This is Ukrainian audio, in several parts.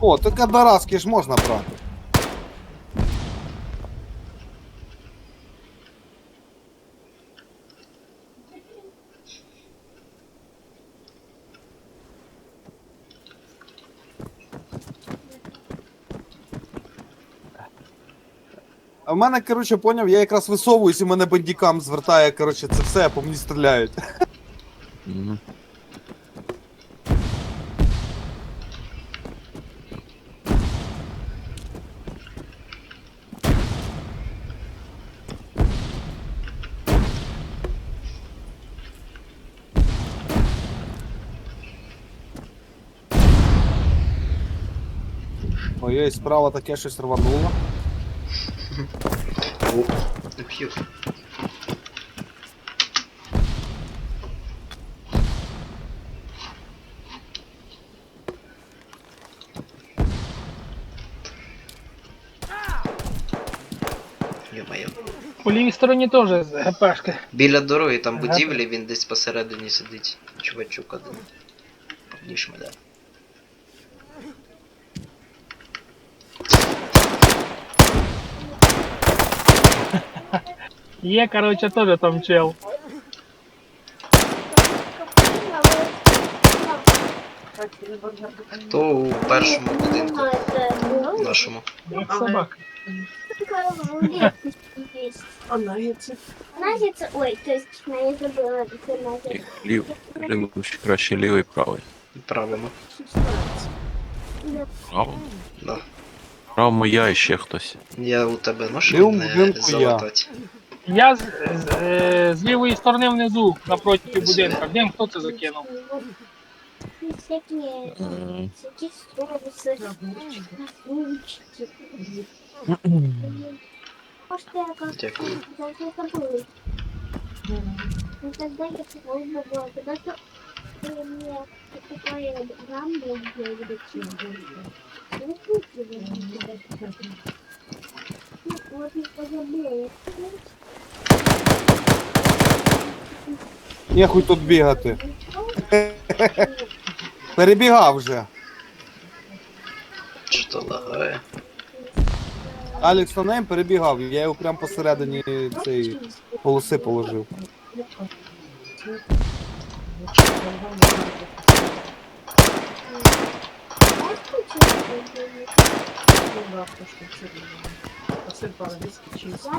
О, таке Дараски ж можна брати. А в мене, коротше, поняв, я якраз висовуюсь і мене бандікам звертає, коротше, це все, по мені стріляють. Мгм. Ой, справа таке щось рвануло. О, п'ю. Йо-моє. По лівій стороні теж з ГПшки. Біля дороги там будівлі, він десь посередині сидить. Чувачок один. Ніж мене. Є, коротше, теж там чел. Хто у першому будинку нашому? Як собака. Наггетсы. Наггетсы, ой, то есть, я забыла, это наггетсы. І лів, лівий, краще лівий, правий. Правильно. Правий. Да. Правому я і ще хтось. Я у тебе Лівому ношу не будинку я. залатати. Я з, з, е, з лівої сторони внизу, напроти будинка. Дим, хто це закинув? Всякие, М, всякие соусы, огурчики. Может, я как Дякую. даже это было. Ну, тогда я попробовала, была, тогда то э, мне такая гамма, где я буду Ну, тут я Ну, вот я позабыла. Нехуй тут бігати. Перебігав вже. Що то лагає? Алекс Фанейм перебігав, я його прямо посередині цієї полоси положив. Ну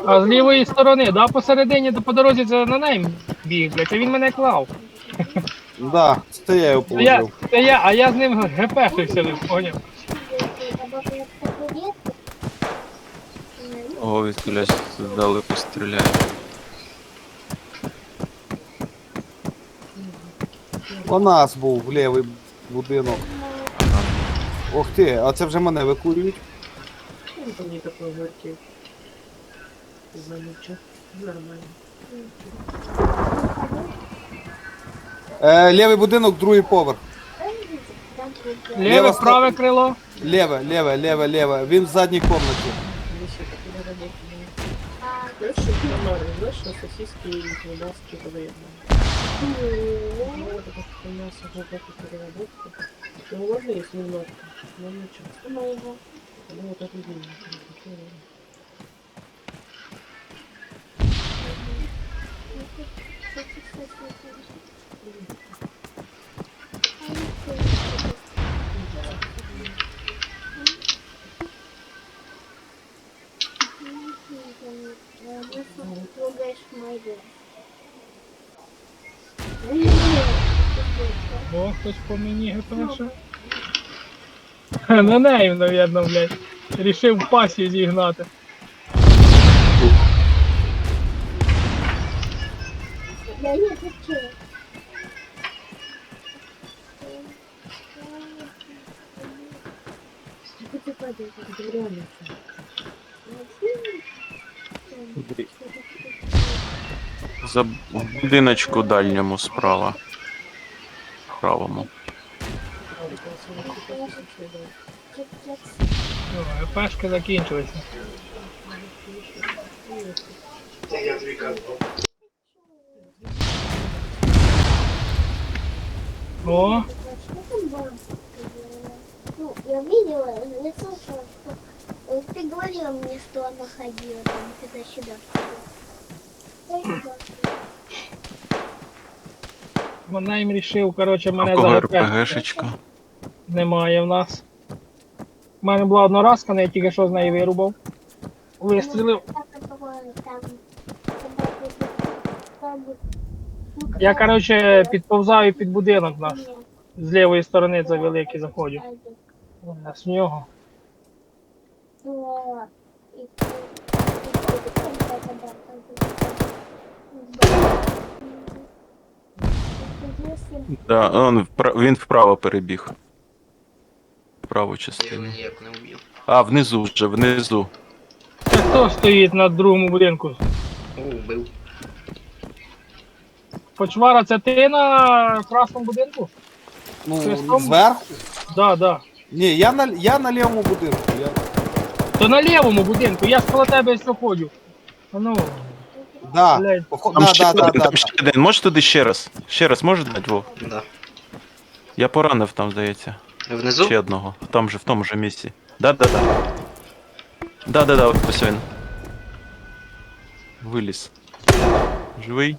А з лівої сторони, да, посередині до по дорозі це на неї біг, блядь, а він мене клав. Да, це я його Це я, положив. це я, а я з ним ГПшився, ви поняв? О, відкулясь здалеку стріляє. У нас був лівий будинок. Ох ти, а це вже мене викурюють. Ну, там не такой горький. Замуча. Нормально. Е, лівий будинок, другий поверх. Ліве, Ліва праве крило. Ліве, ліве, ліве, ліве. Він в задній кімнаті. Еще такие работы. Знаешь, что нормально, знаешь, что сосиски и колбаски подаётся. Ну, вот это что мясо глубокой переработки. Ну, можно, если немного. Но не часто. Ну, вот это видно. О, хтось по мені ГПшив. На неї, навірно, блядь. Рішив пасі зігнати. падаешь? Это реально. За в будиночку дальньому справа. Правому. Ну, ГПшки закінчилися. О, Что там было? Ну, я видела, я слышала, что э, ты говорила мне, что она ходила там туда-сюда. Вона їм рішив, коротше, А мене кого. РПГшечка? Немає в нас. У мене була одноразка, але я тільки що з неї вирубав. Вистрілив. Я, коротше, підповзаю під будинок наш. З лівої сторони це великий заходжу. Е, З нього. Да, он впра- він вправо перебіг. В праву Я його частину. ніяк не вбив. А, внизу вже, внизу. Це хто стоїть на другому будинку? О, вбив. Почвара, це ти на красному будинку? Ну, Хрестом? зверху? Да, да. Ні, я на, я на лівому будинку. Я... То на лівому будинку, я ж коло тебе проходжу. А Ну, Да. блядь. Похо- Там Да, ще да, да, один, да, там ще один. Можеш туди ще раз? Ще раз можеш дати, Вов? Да. Я поранив там, здається. Внизу? Ще одного. Там же, в тому же місці. Да-да-да. Да-да-да, от ось він. Виліз. Живий?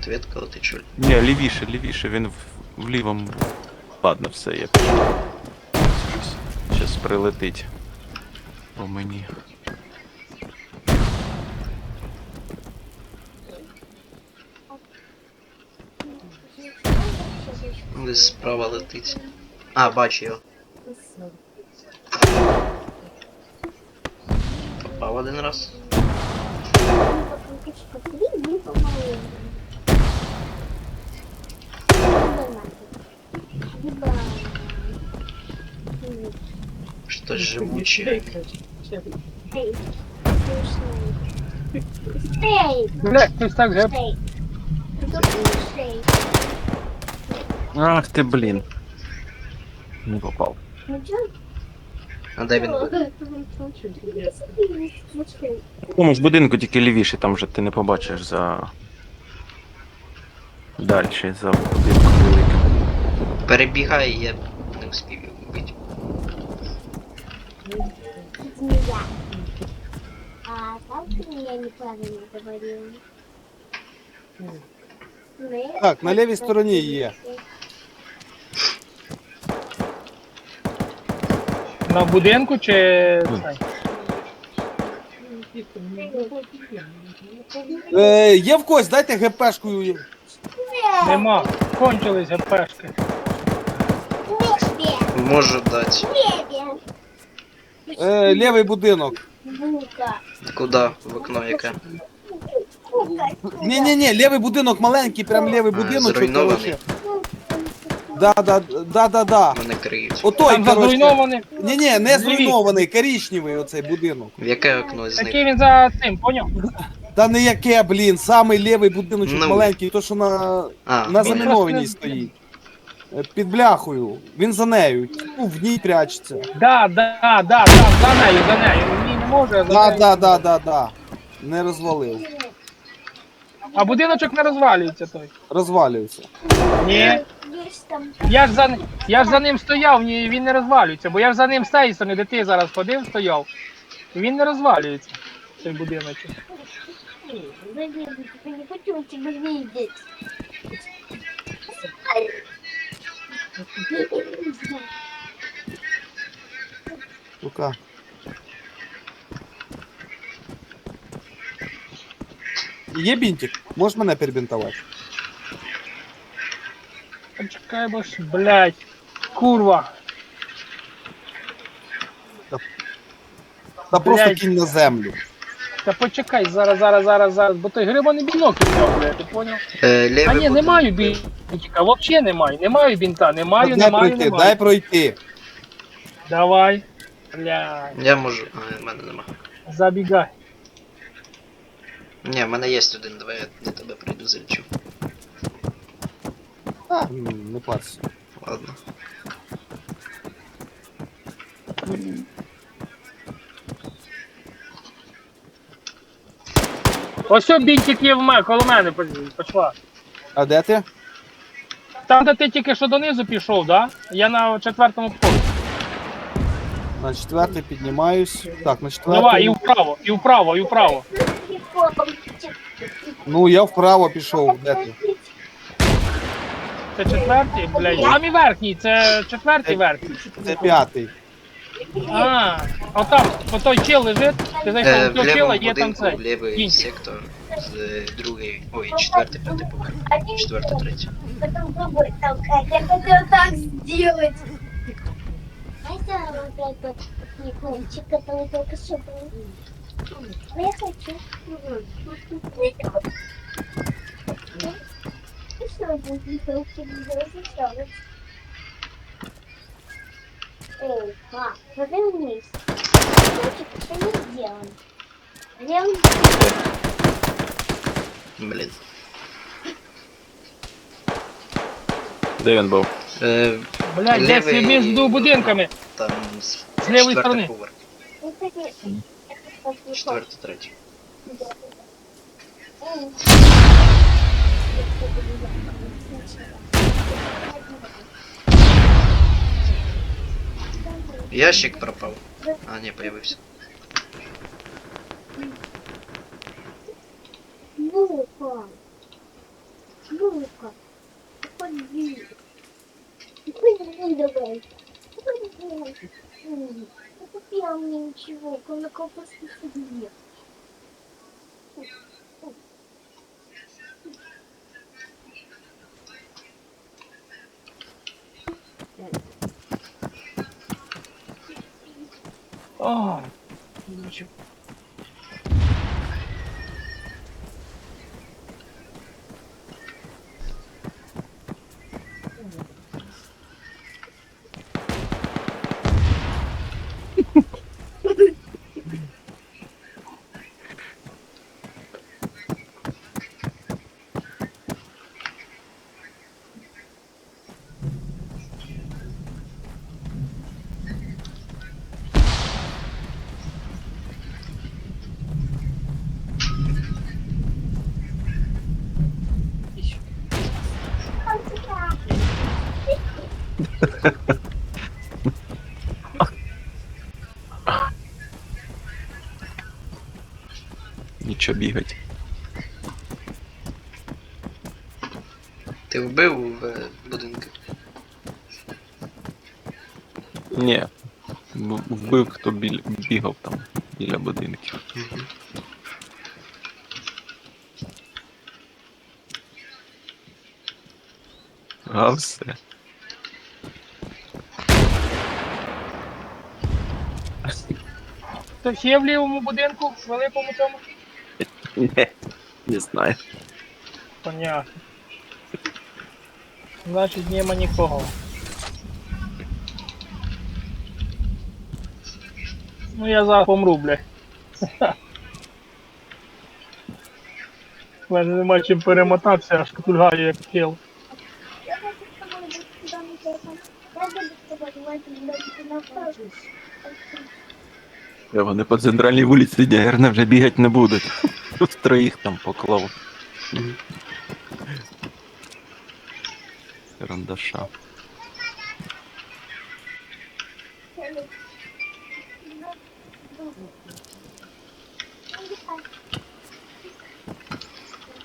Ответка, ти чо? Ні, лівіше, лівіше, він в, в лівому. був. Ладно, все, я пішов. Щас прилетить. По мені. Десь справа летить. А, бачу його. Попав один раз. Щось живуче. Эй, Эй, Блядь, хтось так геп. эй. Эй. Ах ти, блін. Не попав. Ну чё? А де він був? В тому ж будинку тільки лівіше, там вже ти не побачиш за. Дальше, за будинком великим. Перебігай, я не встиг його вбити. Змея. А там ты меня неправильно говорил. Так, на лівій стороні є. На будинку чи. цей? Е, є в когось, дайте ГПшкою. Нема. Кончились гепешки. Небе, Можу дати. Е, лівий будинок. Куда? В окно яке? Ні, ні, ні, лівий будинок маленький, прям лівий будинок. зруйнований? Да, да, да, да, да. Мене криють. Отой, Там коротше. зруйнований. Ні, ні, не зруйнований, коричневий оцей будинок. В яке окно з них? Він за цим, поняв? Та не яке, блін, самий лівий будиночок Ну. маленький, то що на, А, на понял. замінованій стоїть. Е, Під бляхою. Він за нею. Ну, в ній прячеться. Да, да, да, там, за нею, за нею. Він не може, а за Да, нею. да, да, да, да. Не розвалив. А будиночок не розвалюється той. Розвалюється. Ні. Есть там. Я ж за, я ж за ним стояв, ні, він не розвалюється, бо я ж за ним з сторони, де ти зараз ходив, стояв. І він не розвалюється, цей будиночок. Блин, я не хочу тебя видеть. Лука. Є бінтик? Можеш мене перебінтувати? Почекай, бо ж, блядь, курва. Та просто Блядь. кінь на землю. Та почекай, зараз, зараз, зараз, зараз, бо той грибаний бінок блядь, ти поняв? Е, лівий А ні, не маю бінтика, взагалі не маю, не маю бінта, не маю, дай не маю, пройти, не дай пройти. Давай, блядь, Я можу. А, в мене нема. забігай. Ні, в мене є один, давай я до тебе прийду залічу. А, м, не парся. Ладно. Ось бінтик є в мене, коло мене, пошла. А де ти? Там, де ти тільки що донизу пішов, да? Я на четвертому поверсі. На четвертий піднімаюсь. Так, на четвертий. Давай, і вправо, і вправо, і вправо. Ну, я вправо пішов. Де ти? Це четвертий, блядь. Там і верхній, це четвертий верхній. Це п'ятий. А, отам, по той чел лежить, ти Е, зайшов в до того чела, лівому є там будинку, цей. лівий кінь. сектор, з е, другий, ой, четвертий, п'ятий поверх, четвертий, третій. Потом другой толкать. Я хотела так сделать. Знаете, вот этот япончик, который только что был? А я хочу. И что будет япончик сделать? Эй, а, смотри вниз. Япончик еще не сделан. Где он? Блін. Де він був? Е, Блядь, десь лівий- між будинками. Там з З лівої четвертий сторони. поверх, Ну, кстати, это четвертий, третій. Ящик пропав. А, не, появився. Ну-ка. Ну-ка. Ходи. Ходи давай. Ходи. М, Не купила мне ничего, кроме колбаски себе. О, Нічого бігать. Ти вбив в е, будинку? Ні. Вбив, хто біля, бігав там біля будинків. Мгм. А все. Хтось є в лівому будинку, в великому цьому? Не, не знаю. Понятно. Значить, нема нікого. Ну я зараз помру, бля. У мене нема чим перемотатися, аж кульгаю як кіл. Я Вони по центральній вулиці дягерне вже бігати не будуть. Тут троїх там поклав. Карандаша.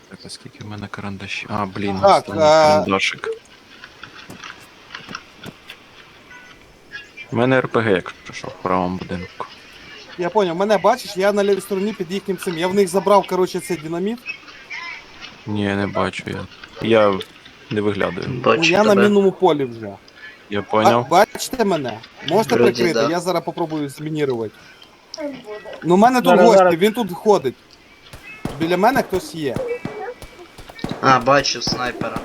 Так, а скільки в мене карандашів? А, блін, Так, останній а- карандашик. У мене РПГ, якщо що, в правому будинку. Я поняв, мене бачиш, я на лівій стороні під їхнім цим. Я в них забрав, коротше, цей динаміт. Ні, не бачу я. Я не виглядаю. Ну, Бачу я на тебе. мінному полі вже. Я А, поняв. бачите мене? Можете Вроді прикрити? да. Я зараз попробую змінірувати. Ну, в мене тут Зараз, гості, зараз. він тут ходить. Біля мене хтось є. А, бачу снайпера.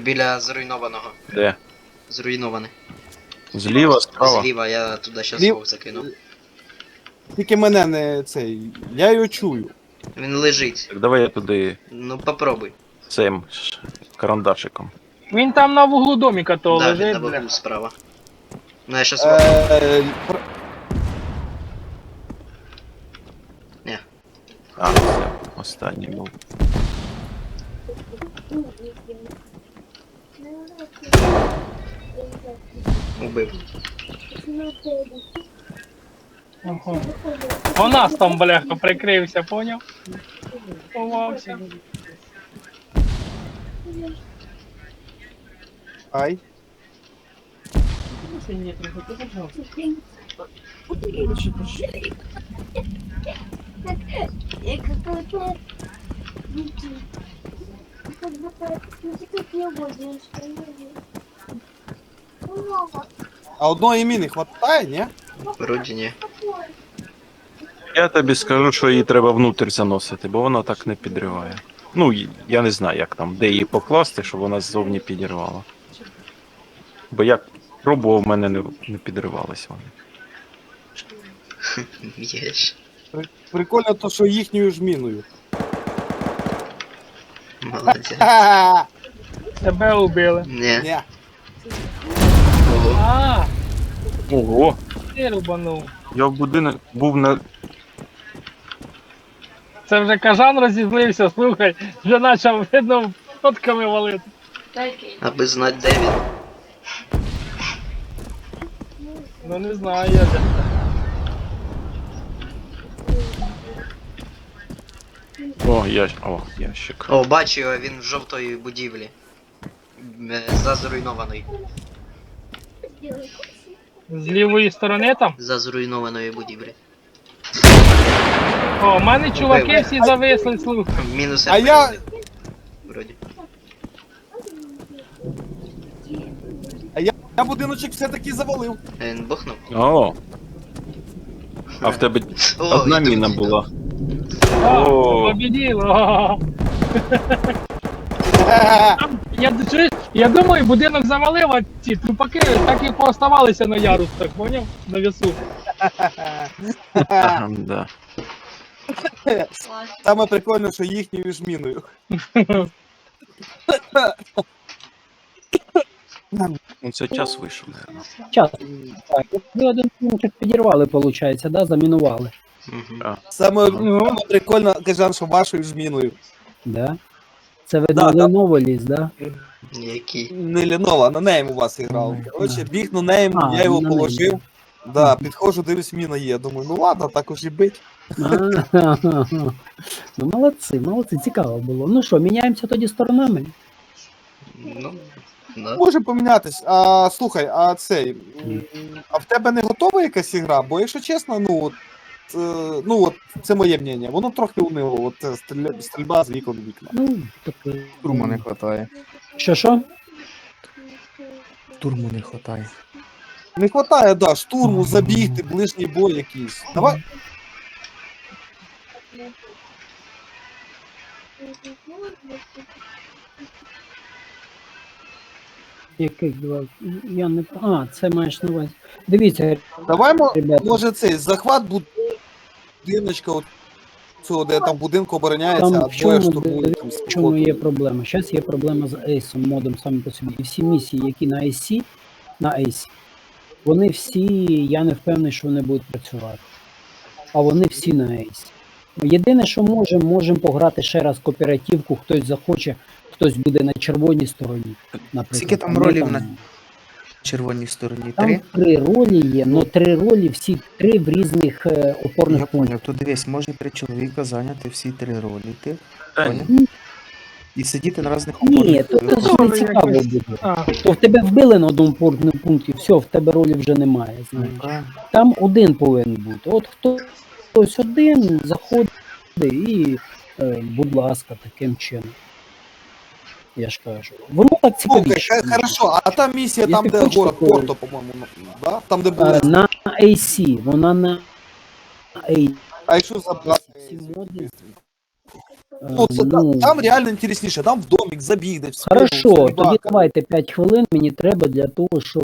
Біля зруйнованого. Де? Зруйнований. Зліва, справа. Зліва, я туди щас Лів- свого закинув. Тільки мене не цей. Я його чую. Він лежить. Так давай я туди Ну попробуй. цим ш- карандашиком. Він там на вуглу доміка то да, він на лежить, бля. вуглу справа. Ну я щас Е, пр- А, це останній був. Убив. Ага. У нас там, бляха, прикрився, поняв? Ховався. Ай. Нет, пожалуйста. Я какой-то... Как будто... Ну, как не. А одної міни хватає, ні? Вроді ні. Я тобі скажу, що її треба внутрь заносити, бо вона так не підриває. Ну, я не знаю, як там, де її покласти, щоб вона ззовні підірвала. Бо я пробував, в мене не, не підривались вони. Єш. При- Прикольно то, що їхньою ж міною. Молодець. Ха-ха-ха. Тебе убили. Ні. Ні. Ого. А, Ого! ти рубанув. Я в будинок був на. Це вже кажан розізлився, слухай, вже почав видно фотками валити. Аби знати, де він. Ну не знаю я де. О, я... О, ящик. О, бачу його, він в жовтої будівлі. Е, За зруйнованої. З лівої сторони там. За зруйнованої будівлі. О, у мене чуваки всі зависли, слухай. Мінус А я-. Вроді. Я будиночок все-таки завалив. Е, Він бухнув. О! А в тебе О, одна йду, міна йду. була. О, О. победило. Я, чуєш, я думаю, будинок завалив, а ці трупаки так і пооставалися на ярусах, поняв? На да. Саме прикольно, що їхньою ж міною. Ну це час вийшов, мабуть. Час. Так, ви один пунктик підірвали, виходить, да? замінували. Саме, саме прикольно, кажан, що вашою ж міною. Да? Це ви Да, да. Lenovo ліз, да? Який. Не Лінова, на нейм у вас грав. Коротше, біг на нейм, А, я його на положив. Да, підходжу, дивлюсь, міна є. Думаю, ну ладно, так уж і бить. Ну молодці, молодці, цікаво було. Ну що, міняємося тоді сторонами? Ну, да. Може помінятись. А слухай, а цей. м, А в тебе не готова якась ігра? Бо якщо чесно, ну от. Е, Ну от це моє мнення. Воно трохи унило. От е, стріля- стрільба з вікон в вікна. Ну, таке. Турму не хватає. Що що? Турму не хватає. Не хватає, да, штурму, забігти, ближній бой якийсь. Давай. Яких два? Я не А, це маєш на увазі. Дивіться, Давай, мо- ребята, може цей захват будиночка, от цього, де там будинку обороняється, Там а в двоє чому, штурмують там в чому є проблема? Зараз є проблема з Ace модом саме по собі. І всі місії, які на AC, на Ace, вони всі, я не впевнений, що вони будуть працювати. А вони всі на Ace. Єдине, що можемо, можемо пограти ще раз кооперативку, хтось захоче, хтось буде на червоній стороні. Наприклад. Скільки там ролів на червоній стороні? Там Три? три ролі є, але три ролі, всі три в різних е, опорних Я пунктах. поняв, то дивись, може три чоловіка зайняти всі три ролі. Ти поняв? ні. І сидіти на різних Ні, опорних то це ж не цікаво якось- буде. А, То в тебе вбили на одному опорному пункті, все, в тебе ролі вже немає. Ну, Знаєш. правильно. Там один повинен бути. От хто хтось один заходить і, е, будь ласка, таким чином. Я ж кажу. Так Слухай, цікавіше. хе- хорошо, а там місія, Якщо там, де хочете, город то- Порто, по-моєму, ну, да? там, де були. На AC, вона на AC А якщо забрати. моди. Ну, це, ну, там, реально інтересніше, там в домик спину, Хорошо, тоді давайте 5 хвилин. Мені треба для того, щоб